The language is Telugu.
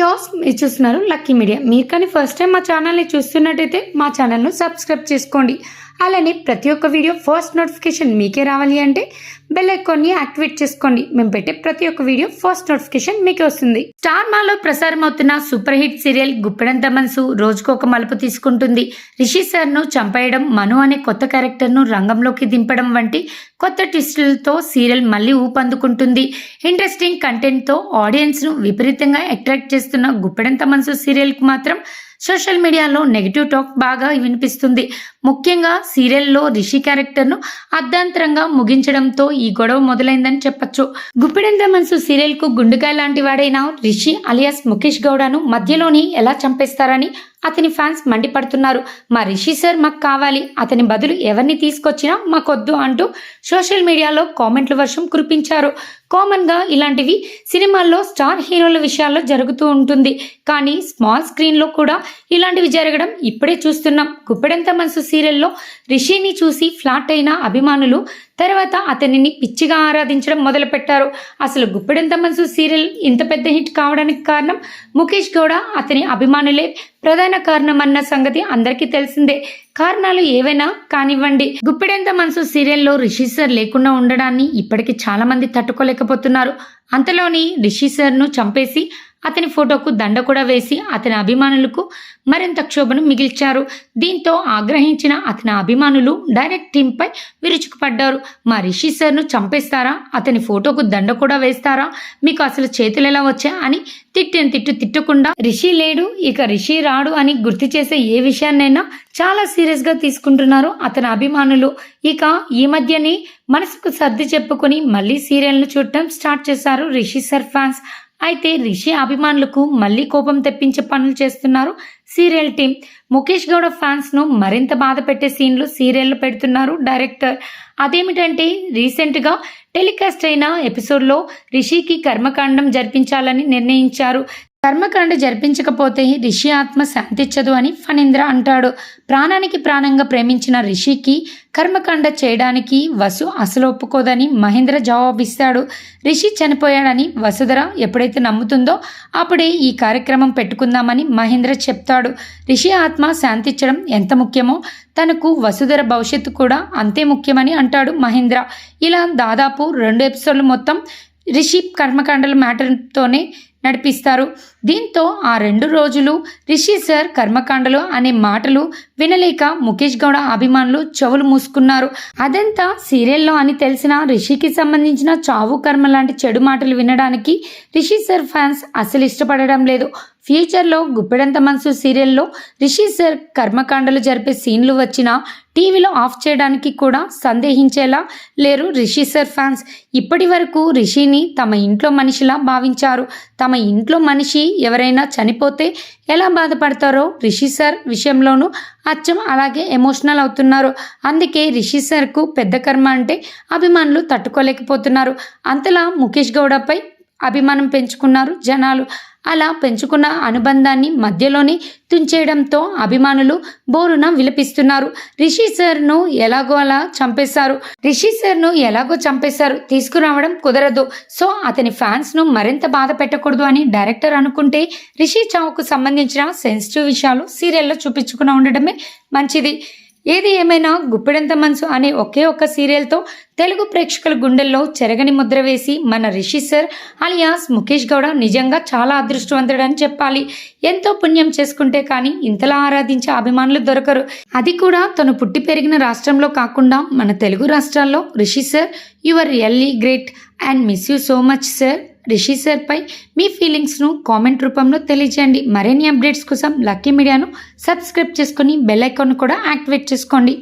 యోస్ మీరు చూస్తున్నారు లక్కీ మీడియా మీరు కానీ ఫస్ట్ టైం మా ఛానల్ని చూస్తున్నట్టయితే మా ఛానల్ను సబ్స్క్రైబ్ చేసుకోండి. అలానే ప్రతి ఒక్క వీడియో ఫస్ట్ నోటిఫికేషన్ మీకే రావాలి అంటే బెల్ ఐకాన్ని యాక్టివేట్ చేసుకోండి. మేము పెట్టే ప్రతి ఒక్క వీడియో ఫస్ట్ నోటిఫికేషన్ మీకే వస్తుంది. స్టార్ మాలో ప్రసారం అవుతున్న సూపర్ హిట్ సీరియల్ గుప్పెడంత మనసు రోజుకు ఒక మలుపు తీసుకుంటుంది. రిషి సార్ను చంపేయడం మను అనే కొత్త క్యారెక్టర్ను రంగంలోకి దింపడం వంటి కొత్త ట్విస్టులతో సీరియల్ మళ్ళీ ఊపందుకుంటుంది. ఇంట్రెస్టింగ్ కంటెంట్తో ఆడియన్స్ను విపరీతంగా అట్రాక్ట్ చేస్తున్న గుప్పెడంత మనసు సీరియల్కు మాత్రం సోషల్ మీడియాలో నెగిటివ్ టాక్ బాగా వినిపిస్తుంది. ముఖ్యంగా సీరియల్లో రిషి క్యారెక్టర్ను అర్ధాంతరంగా ముగించడంతో ఈ గొడవ మొదలైందని చెప్పొచ్చు. గుప్పెడంత మనసు సీరియల్కు గుండుకాయ లాంటి వాడైన రిషి అలియాస్ ముఖేష్ గౌడను మధ్యలోని ఎలా చంపేస్తారని అతని ఫ్యాన్స్ మండిపడుతున్నారు. మా రిషి సార్ మాకు కావాలి. అతని బదులు ఎవరిని తీసుకొచ్చినా మాకొద్దు అంటూ సోషల్ మీడియాలో కామెంట్ల వర్షం కురిపించారు. కామన్గా ఇలాంటివి సినిమాల్లో స్టార్ హీరోల విషయాల్లో జరుగుతూ ఉంటుంది. కానీ స్మాల్ స్క్రీన్లో కూడా ఇలాంటివి జరగడం ఇప్పుడే చూస్తున్నాం. గుప్పెడంత మనసు సీరియల్లో రిషిని చూసి ఫ్లాట్ అయిన అభిమానులు తర్వాత అతనిని పిచ్చిగా ఆరాధించడం మొదలుపెట్టారు. అసలు గుప్పెడంత మనసు సీరియల్ ఇంత పెద్ద హిట్ కావడానికి కారణం? ముఖేష్ గౌడ అతని అభిమానులే ప్రధాన కారణం అన్న సంగతి అందరికీ తెలిసిందే. కారణాలు ఏవైనా కానివ్వండి. గుప్పెడంత మనసు సీరియల్లో రిషి సార్ లేకుండా ఉండడాన్ని ఇప్పటికీ చాలా మంది తట్టుకోలేకపోతున్నారు. అంతలోని రిషి సార్ను చంపేసి అతని ఫోటోకు దండ కూడా వేసి అతని అభిమానులకు మరింత క్షోభను మిగిల్చారు. దీంతో ఆగ్రహించిన అతని అభిమానులు డైరెక్ట్ టీంపై విరుచుకుపడ్డారు. మా రిషి సార్ను చంపేస్తారా? అతని ఫోటోకు దండ కూడా వేస్తారా? మీకు అసలు చేతులు ఎలా వచ్చా అని తిట్టిన తిట్టు తిట్టకుండా రిషి లేడు ఇక రిషి రాడు అని గుర్తు చేసే ఏ విషయాన్నైనా చాలా సీరియస్గా తీసుకుంటున్నారు అతని అభిమానులు. ఇక ఈ మధ్యనే మనసుకు సర్ది చెప్పుకొని మళ్ళీ సీరియల్ను చూడటం స్టార్ట్ చేశారు రిషి సర్ ఫ్యాన్స్. అయితే రిషి అభిమానులకు మళ్ళీ కోపం తెప్పించే పనులు చేస్తున్నారు సీరియల్ టీం ముఖేష్ గౌడ ఫ్యాన్స్ను మరింత బాధ పెట్టే సీన్లు సీరియల్లో పెడుతున్నారు డైరెక్టర్. అదేమిటంటే రీసెంట్గా టెలికాస్ట్ అయిన ఎపిసోడ్లో రిషికి కర్మకాండం జరిపించాలని నిర్ణయించారు. కర్మకాండ జరిపించకపోతే రిషి ఆత్మ శాంతించదు అని ఫణీంద్ర అంటాడు. ప్రాణానికి ప్రాణంగా ప్రేమించిన రిషికి కర్మకాండ చేయడానికి వసు అసలు ఒప్పుకోదని మహేంద్ర జవాబిస్తాడు. రిషి చనిపోయాడని వసుధర ఎప్పుడైతే నమ్ముతుందో అప్పుడే ఈ కార్యక్రమం పెట్టుకుందామని మహేంద్ర చెప్తాడు. రిషి ఆత్మ శాంతించడం ఎంత ముఖ్యమో తనకు వసుధర భవిష్యత్తు కూడా అంతే ముఖ్యమని అంటాడు మహేంద్ర. ఇలా దాదాపు రెండు ఎపిసోడ్లు మొత్తం రిషి కర్మకాండల మ్యాటర్తోనే నడిపిస్తారు. దీంతో ఆ రెండు రోజులు రిషి సార్ కర్మకాండలు అనే మాటలు వినలేక ముఖేష్ గౌడ అభిమానులు చెవులు మూసుకున్నారు. అదంతా సీరియల్లో అని తెలిసిన రిషికి సంబంధించిన చావు కర్మ లాంటి చెడు మాటలు వినడానికి రిషి సార్ ఫ్యాన్స్ అసలు ఇష్టపడడం లేదు. ఫ్యూచర్లో గుప్పెడంత మనసు సీరియల్లో రిషి సార్ కర్మకాండలు జరిపే సీన్లు వచ్చినా టీవీలో ఆఫ్ చేయడానికి కూడా సందేహించేలా లేరు రిషి సార్ ఫ్యాన్స్. ఇప్పటి వరకు రిషిని తమ ఇంట్లో మనిషిలా భావించారు. తమ ఇంట్లో మనిషి ఎవరైనా చనిపోతే ఎలా బాధపడతారో రిషి సార్ విషయంలోనూ అచ్చం అలాగే ఎమోషనల్ అవుతున్నారు. అందుకే రిషి సార్కు పెద్ద కర్మ అంటే అభిమానులు తట్టుకోలేకపోతున్నారు. అంతలా ముఖేష్ గౌడపై అభిమానం పెంచుకున్నారు జనాలు. అలా పెంచుకున్న అనుబంధాన్ని మధ్యలోనే తుంచేయడంతో అభిమానులు బోరున విలపిస్తున్నారు. రిషి సార్ను ఎలాగో అలా చంపేశారు. రిషి సార్ను ఎలాగో చంపేశారు తీసుకురావడం కుదరదు. సో అతని ఫ్యాన్స్ను మరింత బాధ పెట్టకూడదు అని డైరెక్టర్ అనుకుంటే రిషి చావుకు సంబంధించిన సెన్సిటివ్ విషయాలు సీరియల్లో చూపించుకుని ఉండడమే మంచిది. ఏది ఏమైనా గుప్పెడంత మనసు అనే ఒకే ఒక్క సీరియల్తో తెలుగు ప్రేక్షకుల గుండెల్లో చెరగని ముద్ర వేసి మన రిషి సార్ అలియాస్ ముఖేష్ గౌడ నిజంగా చాలా అదృష్టవంతుడని చెప్పాలి. ఎంతో పుణ్యం చేసుకుంటే కానీ ఇంతలా ఆరాధించే అభిమానులు దొరకరు. అది కూడా తను పుట్టి పెరిగిన రాష్ట్రంలో కాకుండా మన తెలుగు రాష్ట్రాల్లో. Rishi sir your really great and miss you so much sir. Rishi సార్పై మీ ఫీలింగ్స్ను కామెంట్ రూపంలో తెలియజేయండి. మరిన్ని అప్డేట్స్ కోసం లక్కీ మీడియాను సబ్స్క్రైబ్ చేసుకొని బెల్ ఐకాన్ కూడా యాక్టివేట్ చేసుకోండి.